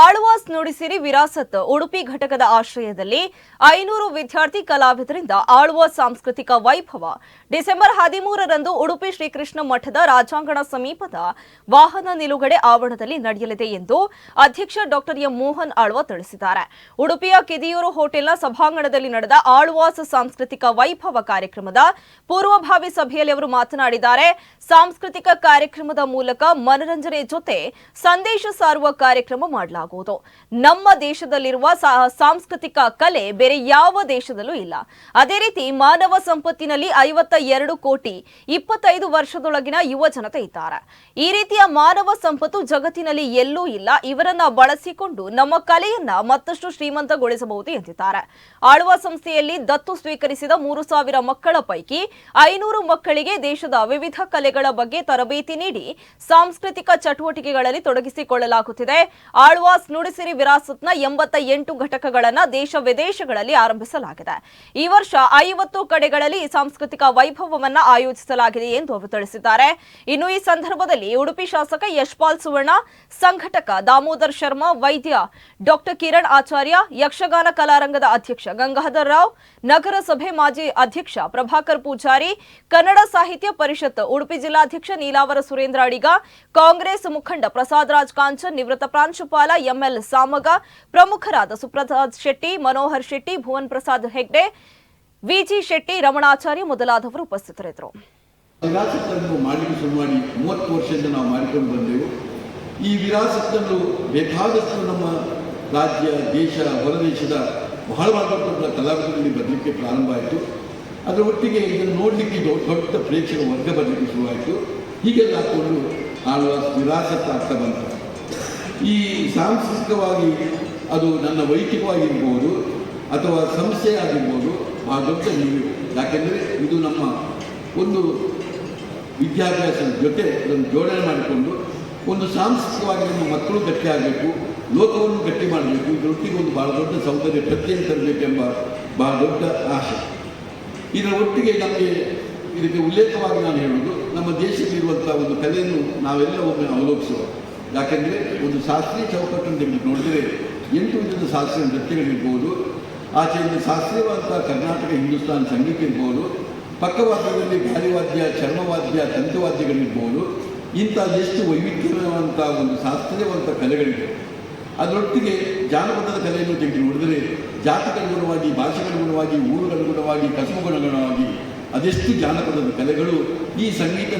ಆಳ್ವಾಸ್ ನುಡಿಸಿರಿ ವಿರಾಸತ್, ಉಡುಪಿ ಘಟಕದ ಆಶ್ರಯದಲ್ಲಿ ಐನೂರು ವಿದ್ಯಾರ್ಥಿ ಕಲಾವಿದರಿಂದ ಆಳ್ವಾಸ್ ಸಾಂಸ್ಕೃತಿಕ ವೈಭವ. ಡಿಸೆಂಬರ್ ಹದಿಮೂರರಂದು ಉಡುಪಿ ಶ್ರೀಕೃಷ್ಣ ಮಠದ ರಾಜಾಂಗಣ ಸಮೀಪದ ವಾಹನ ನಿಲುಗಡೆ ಆವರಣದಲ್ಲಿ ನಡೆಯಲಿದೆ ಎಂದು ಅಧ್ಯಕ್ಷ ಡಾಕ್ಟರ್ ಎಂ ಮೋಹನ್ ಆಳ್ವ ತಿಳಿಸಿದ್ದಾರೆ. ಉಡುಪಿಯ ಕಿದಿಯೂರು ಹೋಟೆಲ್ನ ಸಭಾಂಗಣದಲ್ಲಿ ನಡೆದ ಆಳ್ವಾಸ್ ಸಾಂಸ್ಕೃತಿಕ ವೈಭವ ಕಾರ್ಯಕ್ರಮದ ಪೂರ್ವಭಾವಿ ಸಭೆಯಲ್ಲಿ ಅವರು ಮಾತನಾಡಿದ್ದಾರೆ. ಸಾಂಸ್ಕೃತಿಕ ಕಾರ್ಯಕ್ರಮದ ಮೂಲಕ ಮನರಂಜನೆ ಜೊತೆ ಸಂದೇಶ ಸಾರುವ ಕಾರ್ಯಕ್ರಮ ಮಾಡಲಾಗುವುದು ನಮ್ಮ ದೇಶದಲ್ಲಿರುವ ಸಾಂಸ್ಕೃತಿಕ ಕಲೆ ಬೇರೆ ಯಾವ ದೇಶದಲ್ಲೂ ಇಲ್ಲ. ಅದೇ ರೀತಿ ಮಾನವ ಸಂಪತ್ತಿನಲ್ಲಿ ಐವತ್ತ ಎರಡು ಕೋಟಿ ಇಪ್ಪತ್ತೈದು ವರ್ಷದೊಳಗಿನ ಯುವ ಜನತೆ ಇದ್ದಾರೆ. ಈ ರೀತಿಯ ಮಾನವ ಸಂಪತ್ತು ಜಗತ್ತಿನಲ್ಲಿ ಎಲ್ಲೂ ಇಲ್ಲ. ಇವರನ್ನ ಬಳಸಿಕೊಂಡು ನಮ್ಮ ಕಲೆಯನ್ನ ಮತ್ತಷ್ಟು ಶ್ರೀಮಂತಗೊಳಿಸಬಹುದು ಎಂದಿದ್ದಾರೆ. ಆಳ್ವ ಸಂಸ್ಥೆಯಲ್ಲಿ ದತ್ತು ಸ್ವೀಕರಿಸಿದ ಮೂರು ಸಾವಿರ ಮಕ್ಕಳ ಪೈಕಿ ಐನೂರು ಮಕ್ಕಳಿಗೆ ದೇಶದ ವಿವಿಧ ಕಲೆಗಳ ಬಗ್ಗೆ ತರಬೇತಿ ನೀಡಿ ಸಾಂಸ್ಕೃತಿಕ ಚಟುವಟಿಕೆಗಳಲ್ಲಿ ತೊಡಗಿಸಿಕೊಳ್ಳಲಾಗುತ್ತಿದೆ. ಆಳ್ವಾಸ್ ನುಡಿಸಿರಿ ವಿರಾಸತ್ನ ಎಂಬತ್ತ ಎಂಟು ಘಟಕಗಳನ್ನ ದೇಶ ವಿದೇಶಗಳಲ್ಲಿ ಆರಂಭಿಸಲಾಗಿದೆ. ಈ ವರ್ಷ ಐವತ್ತು ಕಡೆಗಳಲ್ಲಿ ಸಾಂಸ್ಕೃತಿಕ ವೈಭವವನ್ನ ಆಯೋಜಿಸಲಾಗಿದೆ ಎಂದು ಅವರು ತಿಳಿಸಿದ್ದಾರೆ. ಇನ್ನು ಈ ಸಂದರ್ಭದಲ್ಲಿ ಉಡುಪಿ ಶಾಸಕ ಯಶ್ಪಾಲ್ ಸುವರ್ಣ, ಸಂಘಟಕ ದಾಮೋದರ್ ಶರ್ಮಾ, ವೈದ್ಯ ಡಾಕ್ಟರ್ ಕಿರಣ್ ಆಚಾರ್ಯ, ಯಕ್ಷಗಾನ ಕಲಾರಂಗದ ಅಧ್ಯಕ್ಷ ಗಂಗಾಧರ್ ರಾವ್, ನಗರಸಭೆ ಮಾಜಿ ಅಧ್ಯಕ್ಷ ಪ್ರಭಾಕರ್ ಪೂಜಾರಿ, ಕನ್ನಡ ಸಾಹಿತ್ಯ ಪರಿಷತ್ ಉಡುಪಿ ಜಿಲ್ಲಾಧ್ಯಕ್ಷ ನೀಲಾವರ ಸುರೇಂದ್ರ ಅಡಿಗ, ಕಾಂಗ್ರೆಸ್ ಮುಖಂಡ ಪ್ರಸಾದ್ ರಾಜ್ ಕಾಂಚನ್, ನಿವೃತ್ತ ಪ್ರಾಂಶುಪಾಲ ಎಂಎಲ್ ಸಾಮಗ, ಪ್ರಮುಖರಾದ ಸುಪ್ರಸಾದ್ ಶೆಟ್ಟಿ, ಮನೋಹರ್ ಶೆಟ್ಟಿ, ಭುವನ್ ಪ್ರಸಾದ್ ಹೆಗ್ಡೆ, ವಿಜಿ ಶೆಟ್ಟಿ, ರಮಣಾಚಾರ್ಯ ಮೊದಲಾದವರು ಉಪಸ್ಥಿತರಿದ್ದರು. ವಿರಾಸತ್ತನ್ನು ಮಾಡಲಿಕ್ಕೆ ಶುರು ಮಾಡಿ ಮೂವತ್ತು ವರ್ಷದಿಂದ ನಾವು ಮಾಡಿಕೊಂಡು ಬಂದೆವು. ಈ ವಿರಾಸತ್ತನ್ನು ಬೇಕಾದಷ್ಟು ನಮ್ಮ ರಾಜ್ಯ, ದೇಶ, ಹೊರದೇಶದ ಬಹಳ ದೊಡ್ಡ ಕಲಾವಿದರಲ್ಲಿ ಬರಲಿಕ್ಕೆ ಪ್ರಾರಂಭ ಆಯಿತು. ಅದರ ಒಟ್ಟಿಗೆ ಇದನ್ನು ನೋಡಲಿಕ್ಕೆ ದೊಡ್ಡ ದೊಡ್ಡ ಪ್ರೇಕ್ಷಕ ವರ್ಗ ಬರಲಿಕ್ಕೆ ಶುರುವಾಯಿತು. ಹೀಗೆಲ್ಲ ಹಾಕೊಂಡು ಆಳುವ ವಿರಾಸತ್ತ ಆಗ್ತಾ ಬಂತು ಈ ಸಾಂಸ್ಕೃತಿಕವಾಗಿ ಅದು ನನ್ನ ವೈಯಕ್ತಿಕವಾಗಿರ್ಬೋದು ಅಥವಾ ಸಂಸ್ಥೆ ಆಗಿರ್ಬೋದು ಆ ದೊಡ್ಡ ನೀವು ಯಾಕೆಂದರೆ ಇದು ನಮ್ಮ ಒಂದು ವಿದ್ಯಾಭ್ಯಾಸದ ಜೊತೆ ಅದನ್ನು ಜೋಡಣೆ ಮಾಡಿಕೊಂಡು ಒಂದು ಸಾಂಸ್ಕೃತಿಕವಾಗಿ ನಮ್ಮ ಮಕ್ಕಳು ಗಟ್ಟಿಯಾಗಬೇಕು ಲೋಕವನ್ನು ಗಟ್ಟಿ ಮಾಡಬೇಕು, ಇದರೊಟ್ಟಿಗೆ ಒಂದು ಭಾಳ ದೊಡ್ಡ ಸೌಂದರ್ಯ, ಪ್ರತ್ಯೇಕ ತರಬೇಕೆಂಬ ಬಹಳ ದೊಡ್ಡ ಆಶೆ ಇದರ ಒಟ್ಟಿಗೆ ನಮಗೆ ಇದಕ್ಕೆ ಉಲ್ಲೇಖವಾಗಿ ನಾನು ಹೇಳುವುದು, ನಮ್ಮ ದೇಶದಲ್ಲಿರುವಂಥ ಒಂದು ಕಲೆಯನ್ನು ನಾವೆಲ್ಲ ಒಮ್ಮೆ ಅವಲೋಕಿಸುವ ಯಾಕೆಂದರೆ ಒಂದು ಶಾಸ್ತ್ರೀಯ ಚೌಕಟ್ಟನ್ನು ತೆಗೆದು ನೋಡಿದರೆ ಎಂಟು ವಿಧದ ಶಾಸ್ತ್ರೀಯ ನೃತ್ಯಗಳಿರ್ಬೋದು. ಆಚೆಯಿಂದ ಶಾಸ್ತ್ರೀಯವಾದಂಥ ಕರ್ನಾಟಕ, ಹಿಂದೂಸ್ತಾನ್ ಸಂಗೀತ ಇರ್ಬೋದು. ಪಕ್ಕವಾದ್ಯದಲ್ಲಿ ಗಾಳಿವಾದ್ಯ, ಚರ್ಮವಾದ್ಯ, ತಂತುವಾದ್ಯಗಳಿರ್ಬೋದು. ಇಂಥ ಎಷ್ಟು ವೈವಿಧ್ಯವಾದಂಥ ಒಂದು ಶಾಸ್ತ್ರೀಯವಾದ ಕಲೆಗಳಿವೆ. ಅದರೊಟ್ಟಿಗೆ ಜಾನಪದದ ಕಲೆಯನ್ನು ತೆಗೆದು ನೋಡಿದರೆ ಜಾತಿಗನುಗುಣವಾಗಿ ಭಾಷೆಗನುಗುಣವಾಗಿ, ಊರುಗನುಗುಣವಾಗಿ ಕಸುಬುಗನುಗುಣವಾಗಿ ಅದೆಷ್ಟು ಜಾನಪದದ ಕಲೆಗಳು ಈ ಸಂಗೀತ